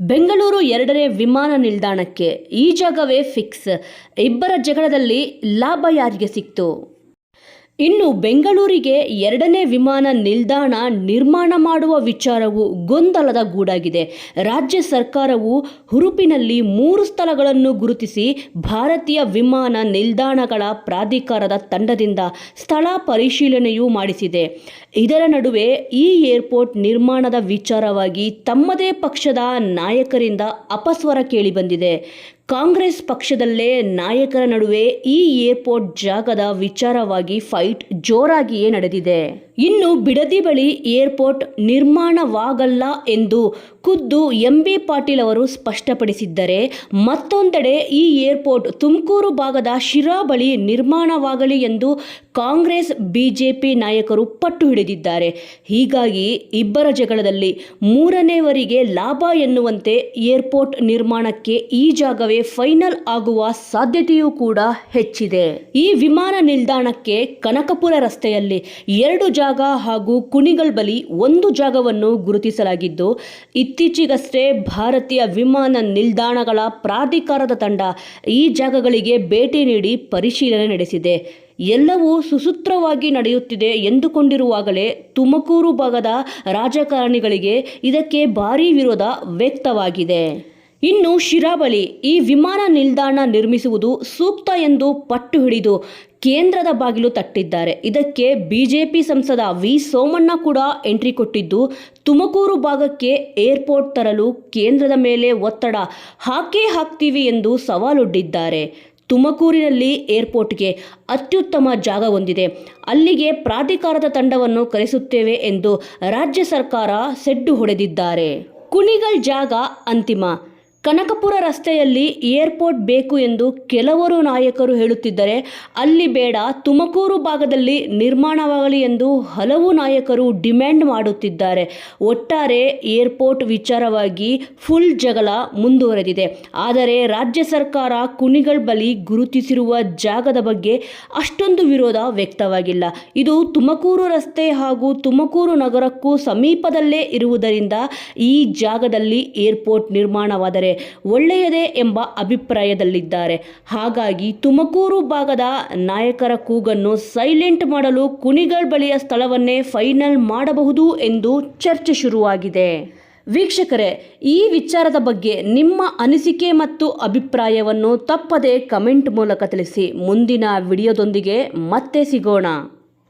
ಬೆಂಗಳೂರು ಎರಡನೇ ವಿಮಾನ ನಿಲ್ದಾಣಕ್ಕೆ ಈ ಜಾಗವೇ ಫಿಕ್ಸ್ ಇಬ್ಬರ ಜಗಳದಲ್ಲಿ ಲಾಭ ಯಾರಿಗೆ ಸಿಕ್ತು? ಇನ್ನು ಬೆಂಗಳೂರಿಗೆ ಎರಡನೇ ವಿಮಾನ ನಿಲ್ದಾಣ ನಿರ್ಮಾಣ ಮಾಡುವ ವಿಚಾರವು ಗೊಂದಲದ ಗೂಡಾಗಿದೆ. ರಾಜ್ಯ ಸರ್ಕಾರವು ಹುರುಪಿನಲ್ಲಿ ಮೂರು ಸ್ಥಳಗಳನ್ನು ಗುರುತಿಸಿ ಭಾರತೀಯ ವಿಮಾನ ನಿಲ್ದಾಣಗಳ ಪ್ರಾಧಿಕಾರದ ತಂಡದಿಂದ ಸ್ಥಳ ಪರಿಶೀಲನೆಯೂ ಮಾಡಿಸಿದೆ. ಇದರ ನಡುವೆ ಈ ಏರ್ಪೋರ್ಟ್ ನಿರ್ಮಾಣದ ವಿಚಾರವಾಗಿ ತಮ್ಮದೇ ಪಕ್ಷದ ನಾಯಕರಿಂದ ಅಪಸ್ವರ ಕೇಳಿಬಂದಿದೆ ಕಾಂಗ್ರೆಸ್ ಪಕ್ಷದಲ್ಲೇ ನಾಯಕರ ನಡುವೆ ಈ ಏರ್ಪೋರ್ಟ್ ಜಾಗದ ವಿಚಾರವಾಗಿ ಫೈಟ್ ಜೋರಾಗಿಯೇ ನಡೆದಿದೆ. ಇನ್ನು ಬಿಡದಿ ಬಳಿ ಏರ್ಪೋರ್ಟ್ ನಿರ್ಮಾಣವಾಗಲ್ಲ ಎಂದು ಖುದ್ದು ಎಂ ಬಿ ಪಾಟೀಲ್ ಅವರು ಸ್ಪಷ್ಟಪಡಿಸಿದ್ದರೆ ಮತ್ತೊಂದೆಡೆ ಈ ಏರ್ಪೋರ್ಟ್ ತುಮಕೂರು ಭಾಗದ ಶಿರಾ ಬಳಿ ನಿರ್ಮಾಣವಾಗಲಿ ಎಂದು ಕಾಂಗ್ರೆಸ್, ಬಿಜೆಪಿ ನಾಯಕರು ಪಟ್ಟು ಹಿಡಿದಿದ್ದಾರೆ. ಹೀಗಾಗಿ ಇಬ್ಬರ ಜಗಳದಲ್ಲಿ ಮೂರನೇವರಿಗೆ ಲಾಭ ಎನ್ನುವಂತೆ ಏರ್ಪೋರ್ಟ್ ನಿರ್ಮಾಣಕ್ಕೆ ಈ ಜಾಗವೇ ಫೈನಲ್ ಆಗುವ ಸಾಧ್ಯತೆಯೂ ಕೂಡ ಹೆಚ್ಚಿದೆ. ಈ ವಿಮಾನ ನಿಲ್ದಾಣಕ್ಕೆ ಕನಕಪುರ ರಸ್ತೆಯಲ್ಲಿ ಎರಡು ಜಾಗ ಹಾಗೂ ಕುಣಿಗಲ್ ಬಳಿ ಒಂದು ಜಾಗವನ್ನು ಗುರುತಿಸಲಾಗಿದ್ದು, ಇತ್ತೀಚೆಗಷ್ಟೇ ಭಾರತೀಯ ವಿಮಾನ ನಿಲ್ದಾಣಗಳ ಪ್ರಾಧಿಕಾರದ ತಂಡ ಈ ಜಾಗಗಳಿಗೆ ಭೇಟಿ ನೀಡಿ ಪರಿಶೀಲನೆ ನಡೆಸಿದೆ. ಎಲ್ಲವೂ ಸುಸೂತ್ರವಾಗಿ ನಡೆಯುತ್ತಿದೆ ಎಂದುಕೊಂಡಿರುವಾಗಲೇ ತುಮಕೂರು ಭಾಗದ ರಾಜಕಾರಣಿಗಳಿಗೆ ಇದಕ್ಕೆ ಭಾರೀ ವಿರೋಧ ವ್ಯಕ್ತವಾಗಿದೆ. ಇನ್ನು ಶಿರಾವಳಿ ಈ ವಿಮಾನ ನಿಲ್ದಾಣ ನಿರ್ಮಿಸುವುದು ಸೂಕ್ತ ಎಂದು ಪಟ್ಟು ಹಿಡಿದು ಕೇಂದ್ರದ ಬಾಗಿಲು ತಟ್ಟಿದ್ದಾರೆ. ಇದಕ್ಕೆ ಬಿಜೆಪಿ ಸಂಸದ ವಿ. ಸೋಮಣ್ಣ ಕೂಡ ಎಂಟ್ರಿ ಕೊಟ್ಟಿದ್ದು, ತುಮಕೂರು ಭಾಗಕ್ಕೆ ಏರ್ಪೋರ್ಟ್ ತರಲು ಕೇಂದ್ರದ ಮೇಲೆ ಒತ್ತಡ ಹಾಕೇ ಹಾಕ್ತೀವಿ ಎಂದು ಸವಾಲೊಡ್ಡಿದ್ದಾರೆ. ತುಮಕೂರಿನಲ್ಲಿ ಏರ್ಪೋರ್ಟ್ಗೆ ಅತ್ಯುತ್ತಮ ಜಾಗ ಹೊಂದಿದೆ. ಅಲ್ಲಿಗೆ ಪ್ರಾಧಿಕಾರದ ತಂಡವನ್ನು ಕರೆಸುತ್ತೇವೆ ಎಂದು ರಾಜ್ಯ ಸರ್ಕಾರ ಸೆಡ್ಡು ಹೊಡೆದಿದ್ದಾರೆ. ಕುಣಿಗಲ್ ಜಾಗ ಅಂತಿಮ. ಕನಕಪುರ ರಸ್ತೆಯಲ್ಲಿ ಏರ್ಪೋರ್ಟ್ ಬೇಕು ಎಂದು ಕೆಲವರು ನಾಯಕರು ಹೇಳುತ್ತಿದ್ದರೆ, ಅಲ್ಲಿ ಬೇಡ, ತುಮಕೂರು ಭಾಗದಲ್ಲಿ ನಿರ್ಮಾಣವಾಗಲಿ ಎಂದು ಹಲವು ನಾಯಕರು ಡಿಮ್ಯಾಂಡ್ ಮಾಡುತ್ತಿದ್ದಾರೆ. ಒಟ್ಟಾರೆ ಏರ್ಪೋರ್ಟ್ ವಿಚಾರವಾಗಿ ಫುಲ್ ಜಗಳ ಮುಂದುವರೆದಿದೆ. ಆದರೆ ರಾಜ್ಯ ಸರ್ಕಾರ ಕುಣಿಗಳ ಬಳಿ ಗುರುತಿಸಿರುವ ಜಾಗದ ಬಗ್ಗೆ ಅಷ್ಟೊಂದು ವಿರೋಧ ವ್ಯಕ್ತವಾಗಿಲ್ಲ. ಇದು ತುಮಕೂರು ರಸ್ತೆ ಹಾಗೂ ತುಮಕೂರು ನಗರಕ್ಕೂ ಸಮೀಪದಲ್ಲೇ ಇರುವುದರಿಂದ ಈ ಜಾಗದಲ್ಲಿ ಏರ್ಪೋರ್ಟ್ ನಿರ್ಮಾಣವಾದರೆ ಒಳ್ಳೆಯದೇ ಎಂಬ ಅಭಿಪ್ರಾಯದಲ್ಲಿದ್ದಾರೆ. ಹಾಗಾಗಿ ತುಮಕೂರು ಭಾಗದ ನಾಯಕರ ಕೂಗನ್ನು ಸೈಲೆಂಟ್ ಮಾಡಲು ಕುಣಿಗಲ್ ಬಳಿಯ ಸ್ಥಳವನ್ನೇ ಫೈನಲ್ ಮಾಡಬಹುದು ಎಂದು ಚರ್ಚೆ ಶುರುವಾಗಿದೆ. ವೀಕ್ಷಕರೇ, ಈ ವಿಚಾರದ ಬಗ್ಗೆ ನಿಮ್ಮ ಅನಿಸಿಕೆ ಮತ್ತು ಅಭಿಪ್ರಾಯವನ್ನು ತಪ್ಪದೆ ಕಮೆಂಟ್ ಮೂಲಕ ತಿಳಿಸಿ. ಮುಂದಿನ ವಿಡಿಯೋದೊಂದಿಗೆ ಮತ್ತೆ ಸಿಗೋಣ.